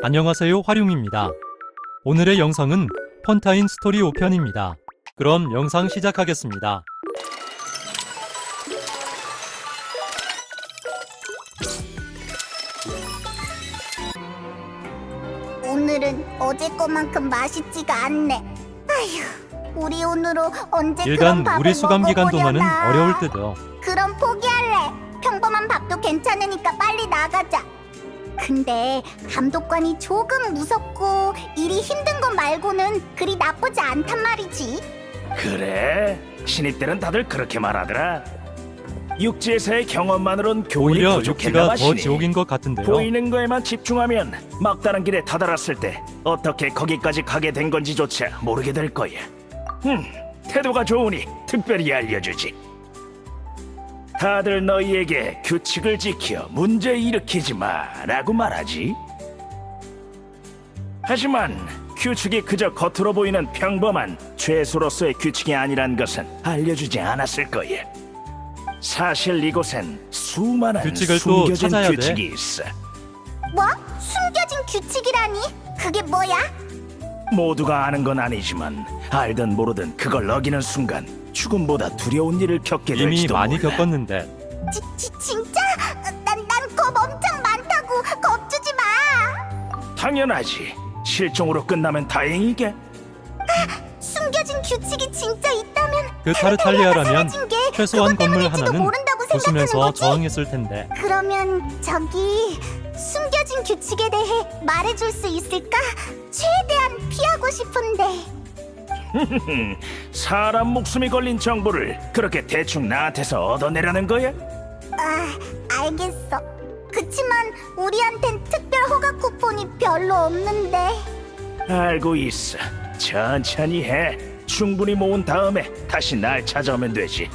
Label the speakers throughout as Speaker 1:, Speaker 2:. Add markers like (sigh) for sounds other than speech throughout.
Speaker 1: 안녕하세요 화룡입니다. 오늘의 영상은 펀타인 스토리 5편입니다. 그럼 영상 시작하겠습니다.
Speaker 2: 오늘은 어제 거만큼 맛있지가 않네. 아휴, 우리 오늘로 언제 그런
Speaker 1: 일단
Speaker 2: 밥을
Speaker 1: 우리 수감 기간
Speaker 2: 먹어보려나.
Speaker 1: 동안은 어려울 듯요.
Speaker 2: 그럼 포기할래. 평범한 밥도 괜찮으니까 빨리 나가자. 근데 감독관이 조금 무섭고 일이 힘든 것 말고는 그리 나쁘지 않단 말이지.
Speaker 3: 그래? 신입들은 다들 그렇게 말하더라. 육지에서의 경험만으론 교훈이
Speaker 1: 오히려
Speaker 3: 부족했나
Speaker 1: 육지가 더 지옥인 것 같은데요.
Speaker 3: 보이는 거에만 집중하면 막다른 길에 다다랐을 때 어떻게 거기까지 가게 된 건지조차 모르게 될 거야. 음 태도가 좋으니 특별히 알려주지 다들 너희에게 규칙을 지켜 문제 일으키지 마라고 말하지 하지만 규칙이 그저 겉으로 보이는 평범한 죄수로서의 규칙이 아니란 것은 알려주지 않았을 거야. 사실 이곳엔 수많은
Speaker 1: 규칙을 또
Speaker 3: 숨겨진
Speaker 1: 찾아야 돼.
Speaker 3: 규칙이 있어.
Speaker 2: 뭐? 숨겨진 규칙이라니? 그게 뭐야?
Speaker 3: 모두가 아는 건 아니지만 알든 모르든 그걸 어기는 순간 죽음보다 두려운 일을 겪게
Speaker 1: 이미
Speaker 3: 될지도
Speaker 1: 많이
Speaker 3: 몰라.
Speaker 2: 지,
Speaker 1: 겪었는데
Speaker 2: 지, 진짜? 난, 난 겁 엄청 많다고 겁주지 마.
Speaker 3: 당연하지. 실종으로 끝나면 다행이게.
Speaker 2: 숨겨진 규칙이 진짜 있다면
Speaker 1: 그 타르탈리아라면
Speaker 2: 사라진 게
Speaker 1: 최소한
Speaker 2: 그것
Speaker 1: 건물
Speaker 2: 때문일지도
Speaker 1: 하나는
Speaker 2: 모른다고 생각하는
Speaker 1: 부수면서
Speaker 2: 거지.
Speaker 1: 저항했을 텐데
Speaker 2: 그러면 저기 숨겨진 규칙에 대해 말해줄 수 있을까? 최대한 피하고 싶은데. (laughs)
Speaker 3: 사람 목숨이 걸린 정보를 그렇게 대충 나한테서 얻어내려는 거야?
Speaker 2: 아, 알겠어. 그치만 우리한텐 특별 허가 쿠폰이 별로 없는데.
Speaker 3: 알고 있어. 천천히 해. 충분히 모은 다음에 다시 날 찾아오면 되지.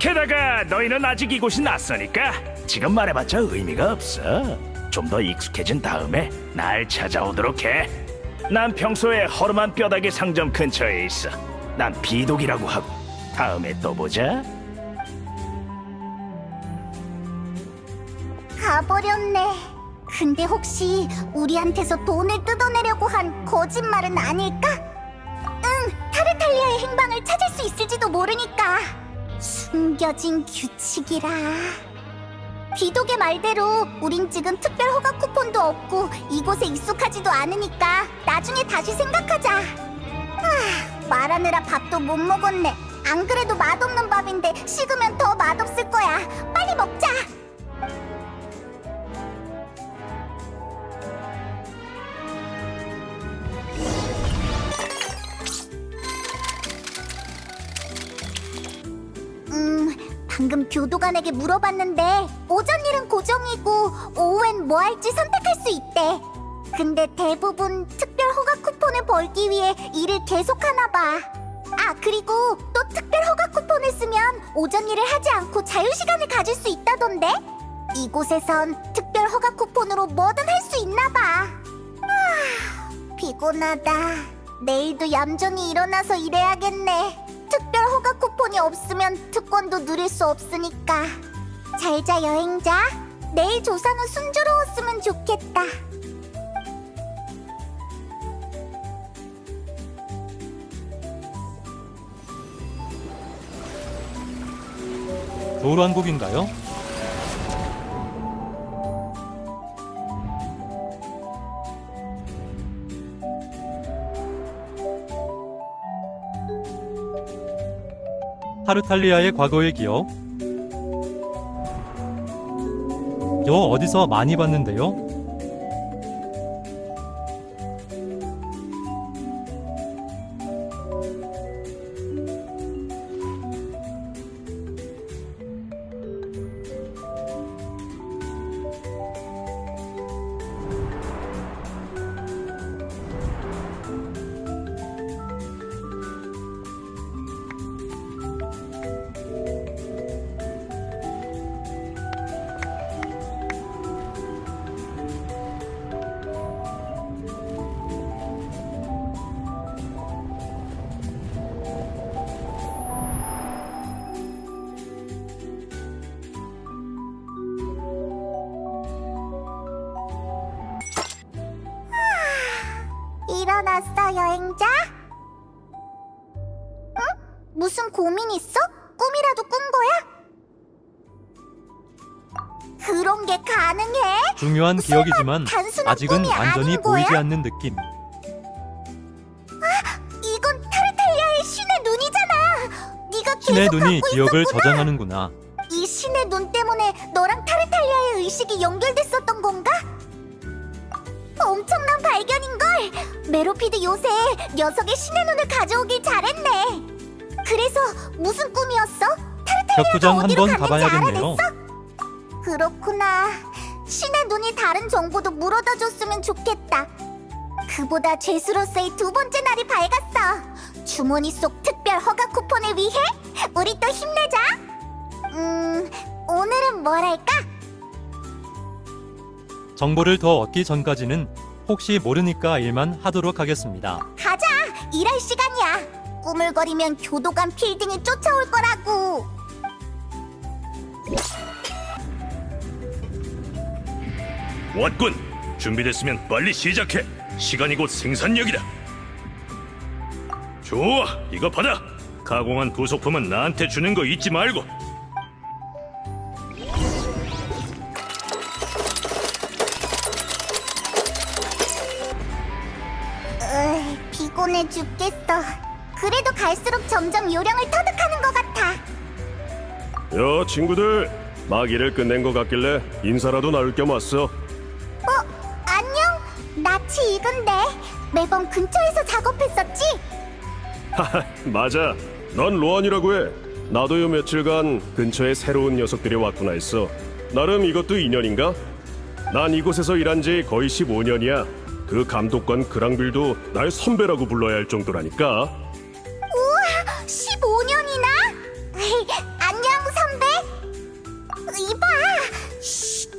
Speaker 3: 게다가 너희는 아직 이곳이 낯서니까 지금 말해봤자 의미가 없어. 좀 더 익숙해진 다음에 날 찾아오도록 해. 난 평소에 허름한 뼈다귀 상점 근처에 있어. 난 비독이라고 하고. 다음에 또 보자.
Speaker 2: 가버렸네. 근데 혹시 우리한테서 돈을 뜯어내려고 한 거짓말은 아닐까? 응, 타르탈리아의 행방을 찾을 수 있을지도 모르니까. 숨겨진 규칙이라. 비독의 말대로 우린 지금 특별 허가 쿠폰도 없고 이곳에 익숙하지도 않으니까 나중에 다시 생각하자. 아, 말하느라 밥도 못 먹었네. 안 그래도 맛없는 밥인데 식으면 더 맛없을 거야. 빨리 먹자. 교도관에게 물어봤는데 오전 일은 고정이고 오후엔 뭐 할지 선택할 수 있대. 근데 대부분 특별 허가 쿠폰을 벌기 위해 일을 계속하나 봐. 아, 그리고 또 특별 허가 쿠폰을 쓰면 오전 일을 하지 않고 자유 시간을 가질 수 있다던데. 이곳에선 특별 허가 쿠폰으로 뭐든 할 수 있나 봐. 아, 피곤하다. 내일도 얌전히 일어나서 일해야겠네. 특별 허가 쿠폰이 없으면 특권도 누릴 수 없으니까. 잘자 여행자. 내일 조사는 순조로웠으면 좋겠다.
Speaker 1: 도란국인가요? 타르탈리아의 과거의 기억 저 어디서 많이 봤는데요?
Speaker 2: 일어났어, 여행자? 응? 무슨 고민 있어? 꿈이라도 꾼 거야? 그런 게 가능해?
Speaker 1: 중요한 기억이지만
Speaker 2: 단순한
Speaker 1: 아직은
Speaker 2: 꿈이
Speaker 1: 완전히
Speaker 2: 아닌
Speaker 1: 보이지
Speaker 2: 거야?
Speaker 1: 않는 느낌.
Speaker 2: 이건 타르탈리아의 신의 눈이잖아. 네가
Speaker 1: 신의
Speaker 2: 계속
Speaker 1: 눈이
Speaker 2: 갖고
Speaker 1: 기억을
Speaker 2: 있었구나.
Speaker 1: 저장하는구나.
Speaker 2: 이 신의 눈 때문에 너랑 타르탈리아의 의식이 연결됐었던 건가? 엄청난 발견인걸! 메로피드 요새 녀석의 신의 눈을 가져오길 잘했네! 그래서 무슨 꿈이었어?
Speaker 1: 격투장
Speaker 2: 어디로
Speaker 1: 한번
Speaker 2: 갔는지
Speaker 1: 가봐야겠네요.
Speaker 2: 알아냈어? 그렇구나. 신의 눈이 다른 정보도 물어다 줬으면 좋겠다. 그보다 죄수로서의 두 번째 날이 밝았어. 주머니 속 특별 허가 쿠폰을 위해 우리 또 힘내자. 음, 오늘은 뭘 할까?
Speaker 1: 정보를 더 얻기 전까지는 혹시 모르니까 일만 하도록 하겠습니다.
Speaker 2: 가자. 일할 시간이야. 꾸물거리면 교도관 필딩이 쫓아올 거라고.
Speaker 3: 왔군. 준비됐으면 빨리 시작해. 시간이 곧 생산력이다. 좋아, 이거 받아. 가공한 부속품은 나한테 주는 거 잊지 말고.
Speaker 2: 피곤해 죽겠어. 그래도 갈수록 점점 요령을 터득하는 것 같아.
Speaker 4: 야 친구들 막 일을 끝낸 것 같길래 인사라도 나눌 겸 왔어
Speaker 2: 어, 안녕. 나치 이근데 매번 근처에서 작업했었지?
Speaker 4: 하하 (laughs) 맞아 넌 로안이라고 해 나도 요 며칠간 근처에 새로운 녀석들이 왔구나 했어 나름 이것도 인연인가? 난 이곳에서 일한 지 거의 15년이야 그 감독관 그랑빌도 날 선배라고 불러야 할 정도라니까
Speaker 2: 우와, 15년이나? (laughs) 안녕 선배. 이봐. 쉿.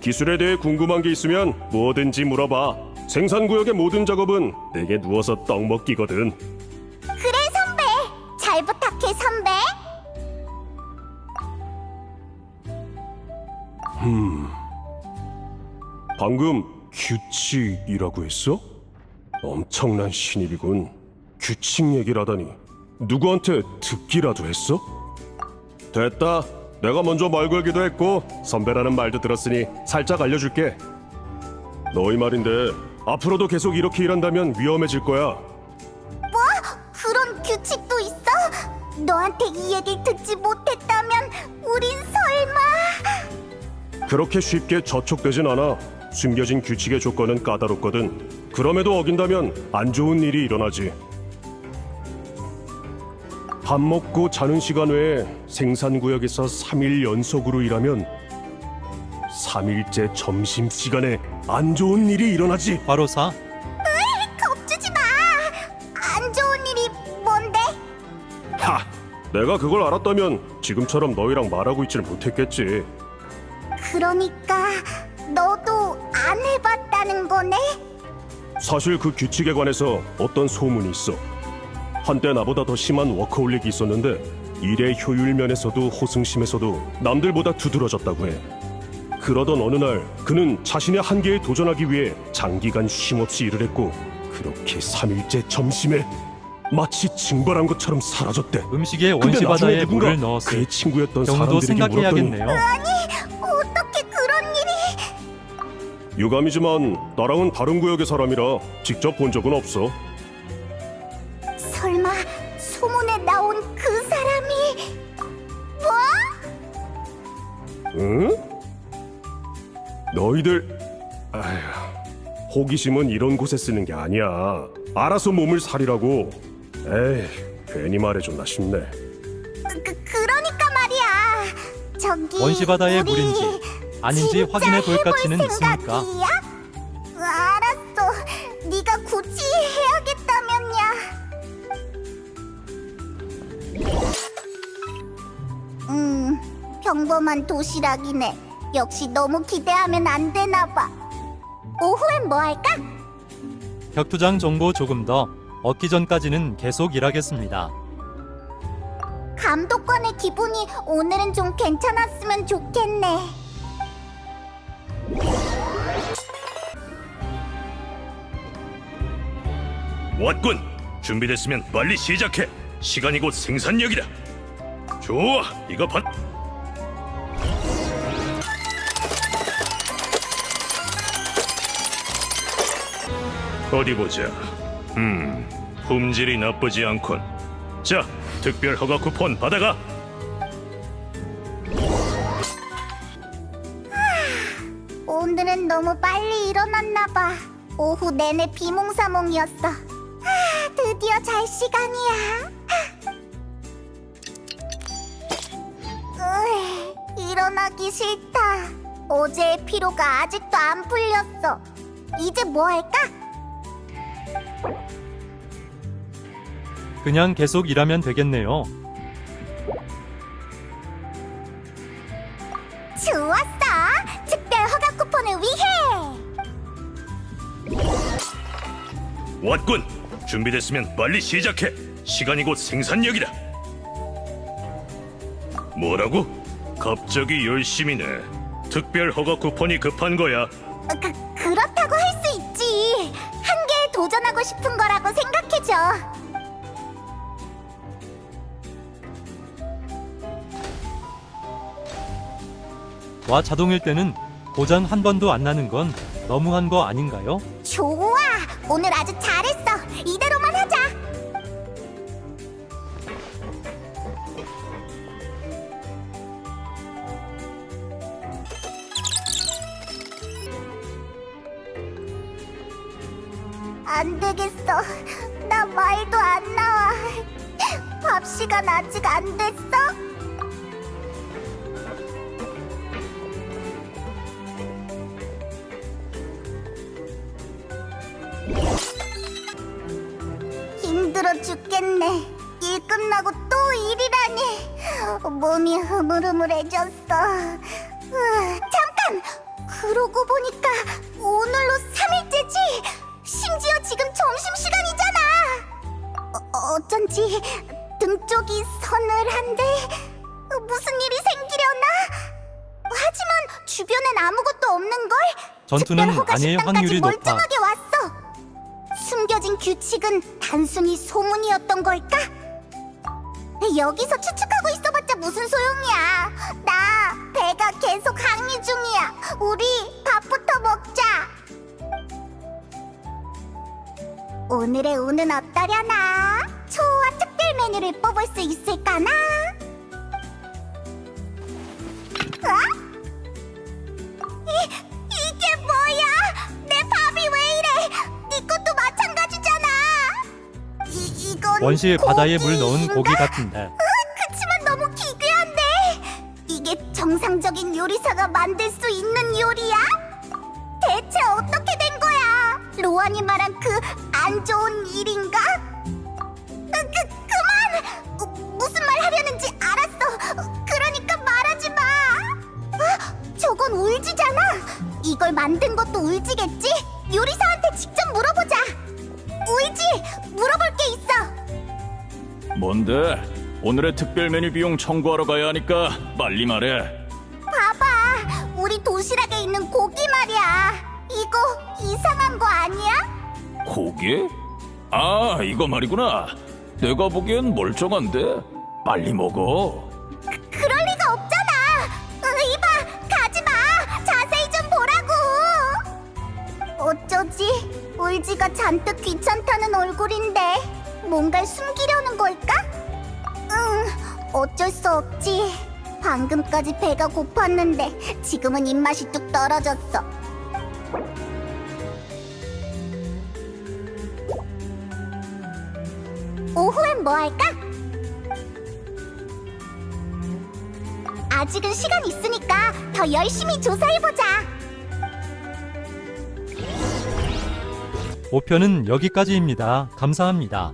Speaker 4: 기술에 대해 궁금한 게 있으면 뭐든지 물어봐 생산 구역의 모든 작업은 내게 누워서 떡 먹기거든
Speaker 2: 그래 선배. 잘 부탁해 선배.
Speaker 4: 방금 규칙이라고 했어? 엄청난 신입이군. 규칙 얘기를 하다니 누구한테 듣기라도 했어? 됐다. 내가 먼저 말 걸기도 했고 선배라는 말도 들었으니 살짝 알려줄게. 너희 말인데 앞으로도 계속 이렇게 일한다면 위험해질 거야.
Speaker 2: 뭐? 그런 규칙도 있어? 너한테 이 얘기를 듣지 못했다면 우린 설마
Speaker 4: 그렇게 쉽게 저촉되진 않아. 숨겨진 규칙의 조건은 까다롭거든. 그럼에도 어긴다면 안 좋은 일이 일어나지. 밥 먹고 자는 시간 외에 생산구역에서 3일 연속으로 일하면 3일째 점심 시간에 안 좋은 일이 일어나지.
Speaker 1: 과로사,
Speaker 2: 겁주지 마. 안 좋은 일이 뭔데?
Speaker 4: 하! 내가 그걸 알았다면 지금처럼 너희랑 말하고 있질 못했겠지.
Speaker 2: 그러니까 안 해봤다는 거네?
Speaker 4: 사실 그 규칙에 관해서 어떤 소문이 있어. 한때 나보다 더 심한 워커홀릭이 있었는데 일의 효율 면에서도 호승심에서도 남들보다 두드러졌다고 해. 그러던 어느 날 그는 자신의 한계에 도전하기 위해 장기간 쉼 없이 일을 했고 그렇게 3일째 점심에 마치 징벌한 것처럼 사라졌대.
Speaker 1: 음식에
Speaker 4: 근데 나중에
Speaker 1: 원시바다에
Speaker 4: 누군가
Speaker 1: 물을 넣었을
Speaker 4: 그의 친구였던
Speaker 1: 경우도
Speaker 4: 사람들에게 물었더니
Speaker 1: 생각해야겠네요.
Speaker 2: 일이?
Speaker 4: 유감이지만 나랑은 다른 구역의 사람이라 직접 본 적은 없어.
Speaker 2: 설마 소문에 나온 그 사람이 뭐?
Speaker 4: 응? 너희들 아휴 호기심은 이런 곳에 쓰는 게 아니야 알아서 몸을 사리라고 에이 괜히 말해줬나 싶네
Speaker 2: 그, 그러니까 말이야. 저기
Speaker 1: 원시 바다의
Speaker 2: 우리
Speaker 1: 물인지 아닌지 확인해 볼 가치는.
Speaker 2: 생각이야? 알았어. 네가 굳이 해야겠다면야. 음, 평범한 도시락이네. 역시 너무 기대하면 안 되나 봐. 오후엔 뭐 할까?
Speaker 1: 격투장 정보 조금 더 얻기 전까지는 계속 일하겠습니다.
Speaker 2: 감독관의 기분이 오늘은 좀 괜찮았으면 좋겠네.
Speaker 3: 왔군. 준비됐으면 빨리 시작해. 시간이 곧 생산력이다. 좋아, 이거 받. 어디 보자. 음, 품질이 나쁘지 않군. 자, 특별 허가 쿠폰 받아가.
Speaker 2: 오늘은 너무 빨리 일어났나 봐. 오후 내내 비몽사몽이었어. 아, 드디어 잘 시간이야. 으, 일어나기 싫다. 어제의 피로가 아직도 안 풀렸어. 이제 뭐 할까?
Speaker 1: 그냥 계속 일하면 되겠네요.
Speaker 2: 좋았어. 특별 허가 쿠폰을 위해.
Speaker 3: 왔군. 준비됐으면 빨리 시작해. 시간이 곧 생산력이다. 뭐라고? 갑자기 열심히네. 특별 허가 쿠폰이 급한 거야.
Speaker 2: 어, 그, 그렇다고 할 수 있지. 한계에 도전하고 싶은 거라고 생각해줘.
Speaker 1: 와 자동일 때는 고장 한 번도 안 나는 건 너무한 거 아닌가요?
Speaker 2: 좋아. 오늘 아주 잘했어. 안 되겠어. 나 말도 안 나와. 밥 시간 아직 안 됐어? 힘들어 죽겠네. 일 끝나고 또 일이라니. 몸이 흐물흐물해졌어. 으, 잠깐! 그러고 보니까 오늘로 3일째지? 심 지금 점심시간이잖아! 어, 어쩐지 등 쪽이 서늘한데 무슨 일이 생기려나? 하지만 주변엔 아무것도 없는걸?
Speaker 1: 전투는
Speaker 2: 특별 허가
Speaker 1: 아닐
Speaker 2: 식당까지
Speaker 1: 확률이 높아.
Speaker 2: 멀쩡하게 왔어. 숨겨진 규칙은 단순히 소문이었던 걸까? 여기서 추측하고 있어봤자 무슨 소용이야. 나 배가 계속 항의 중이야. 우리 밥부터 먹자. 오늘의 운은 어떠려나? 초와 특별 메뉴를 뽑을 수 있을까나? 어? 이, 이게 뭐야? 내 밥이 왜 이래? 네 것도 마찬가지잖아. 이, 이건
Speaker 1: 원시의 바다에 물 넣은 고기? 같은데
Speaker 2: 그치만 너무 기괴한데 이게 정상적인 요리사가 만들 수 있는 요리야? 대체 어떻게 된 거야? 로안이 말한 그 안 좋은 일인가? 그, 그 그만! 어, 무슨 말 하려는지 알았어. 어, 그러니까 말하지 마. 어, 저건 울지잖아. 이걸 만든 것도 울지겠지? 요리사한테 직접 물어보자. 울지, 물어볼 게 있어.
Speaker 5: 뭔데? 오늘의 특별 메뉴 비용 청구하러 가야 하니까 빨리 말해.
Speaker 2: 봐봐, 우리 도시락에 있는 고기 말이야. 이거 이상한 거 아니야?
Speaker 5: 고기? 아, 이거 말이구나. 내가 보기엔 멀쩡한데. 빨리 먹어.
Speaker 2: 그럴 리가 없잖아. 으, 이봐, 가지 마. 자세히 좀 보라고. 어쩌지? 울지가 잔뜩 귀찮다는 얼굴인데 뭔가를 숨기려는 걸까? 응, 어쩔 수 없지. 방금까지 배가 고팠는데 지금은 입맛이 뚝 떨어졌어. 오후엔 뭐 할까? 아직은 시간 있으니까 더 열심히 조사해보자.
Speaker 1: 목표는 여기까지입니다. 감사합니다.